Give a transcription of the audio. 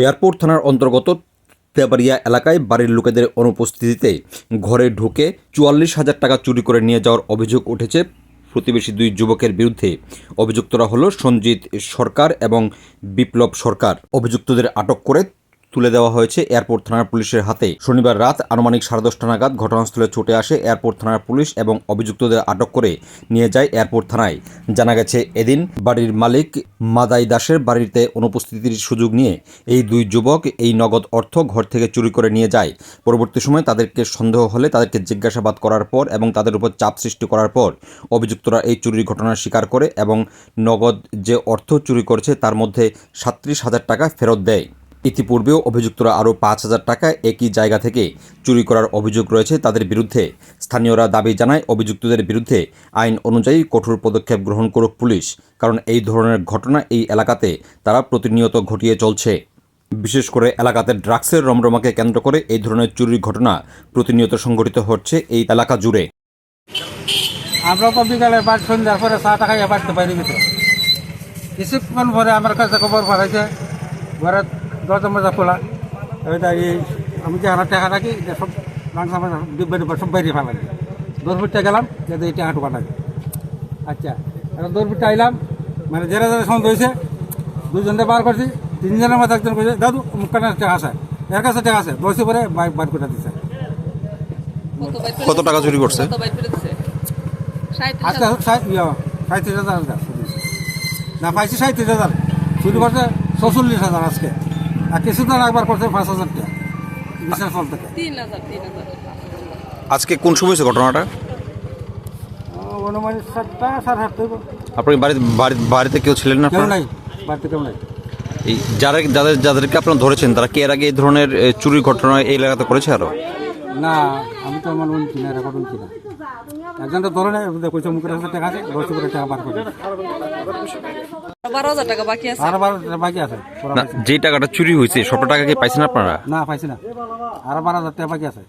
Airport থানার অন্তর্গত তেবাড়িয়া এলাকায় বাড়ির লোকেদের অনুপস্থিতিতে ঘরে ঢুকে চুয়াল্লিশ হাজার টাকা চুরি করে নিয়ে যাওয়ার অভিযোগ উঠেছে। প্রতিবেশী দুই যুবকের বিরুদ্ধে অভিযুক্তরা হল সঞ্জিত সরকার এবং বিপ্লব সরকার। অভিযুক্তদের আটক করে তুলে দেওয়া হয়েছে এয়ারপোর্ট থানার পুলিশের হাতে। শনিবার রাত আনুমানিক সাড়ে দশটা নাগাদ ঘটনাস্থলে ছুটে আসে এয়ারপোর্ট থানার পুলিশ এবং অভিযুক্তদের আটক করে নিয়ে যায় এয়ারপোর্ট থানায়। জানা গেছে, এদিন বাড়ির মালিক মাদাই দাসের বাড়িতে অনুপস্থিতির সুযোগ নিয়ে এই দুই যুবক এই নগদ অর্থ ঘর থেকে চুরি করে নিয়ে যায়। পরবর্তী সময় তাদেরকে সন্দেহ হলে তাদেরকে জিজ্ঞাসাবাদ করার পর এবং তাদের উপর চাপ সৃষ্টি করার পর অভিযুক্তরা এই চুরির ঘটনা স্বীকার করে এবং নগদ যে অর্থ চুরি করেছে তার মধ্যে সাত্রিশ হাজার টাকা ফেরত দেয়। ইতিপূর্বেও অভিযুক্তরা আরও পাঁচ হাজার টাকা একই জায়গা থেকে চুরি করার অভিযোগ রয়েছে তাদের বিরুদ্ধে। স্থানীয়রা দাবি জানায় অভিযুক্তদের বিরুদ্ধে আইন অনুযায়ী কঠোর পদক্ষেপ গ্রহণ করুক পুলিশ, কারণ এই ধরনের ঘটনা এই এলাকাতে তারা প্রতিনিয়ত ঘটিয়ে চলছে। বিশেষ করে এলাকাতে ড্রাগসের রমরমাকে কেন্দ্র করে এই ধরনের চুরির ঘটনা প্রতিনিয়ত সংঘটিত হচ্ছে এই এলাকা জুড়ে। আমরা তো বিকালে বাড়ি সন্ধ্যার পরে চা টা খাইয়া বাড়িতে গেছে কিছুক্ষণ পরে আমার কাছে খবর পাঠাইছে, ঘরে দরজা মজা খোলা। ওইটা এই আমি যে হারা টাকা রাখি সব মাংস মাংস ডিব্বা ডিব্বা সব বাইরে ফেলা দৌড়বিটটা গেলাম যাতে এই টাকা ঢোকা লাগে আচ্ছা এখন দৌড়বিটটা আইলাম মানে যারা যারা সন্ধ্যা হয়েছে দুজনটা বার করছি তিনজনের মধ্যে একজন কইছে দাদু মুখ কানে টাকা আছে। এর কাছে টাকা আছে বসে পরে বাইক বার করে দিচ্ছে কত টাকা চুরি করছে? আজকে হাজার। সাঁত্রিশ। না পাইছি সাঁত্রিশ হাজার। চুরি করছে ছচল্লিশ হাজার আজকে। আর কিছুদিন একবার করছে পাঁচ হাজার টাকা। বিশেষ ফল থেকে। তিন হাজার, আজকে কোন সময় হয়েছে ঘটনাটা? ও, অনুমানিক সাতটা সাড়ে সাতটা আপনি বাড়িতে বাড়িতে কেউ ছিলেন না কেউ নাই বাড়িতে কেউ নাই। এই যারা যাদের যাদেরকে আপনারা ধরেছেন তারা কি এর আগে এই ধরনের চুরির ঘটনা এই এলাকাতে করেছে আরও? না আমি তো আমার উনছি না রেকর্ড উনছি না। একজন তো ধরে নেই কইছে মুখের কাছে টাকা আছে দশ করে টাকা বার করে বারো হাজার টাকা বাকি আছে? আর বার বাকি আছে না যে টাকাটা চুরি হয়েছে সব টাকা কি পাইছেন আপনারা? না পাইছি না। আর বারো হাজার টাকা বাকি আছে।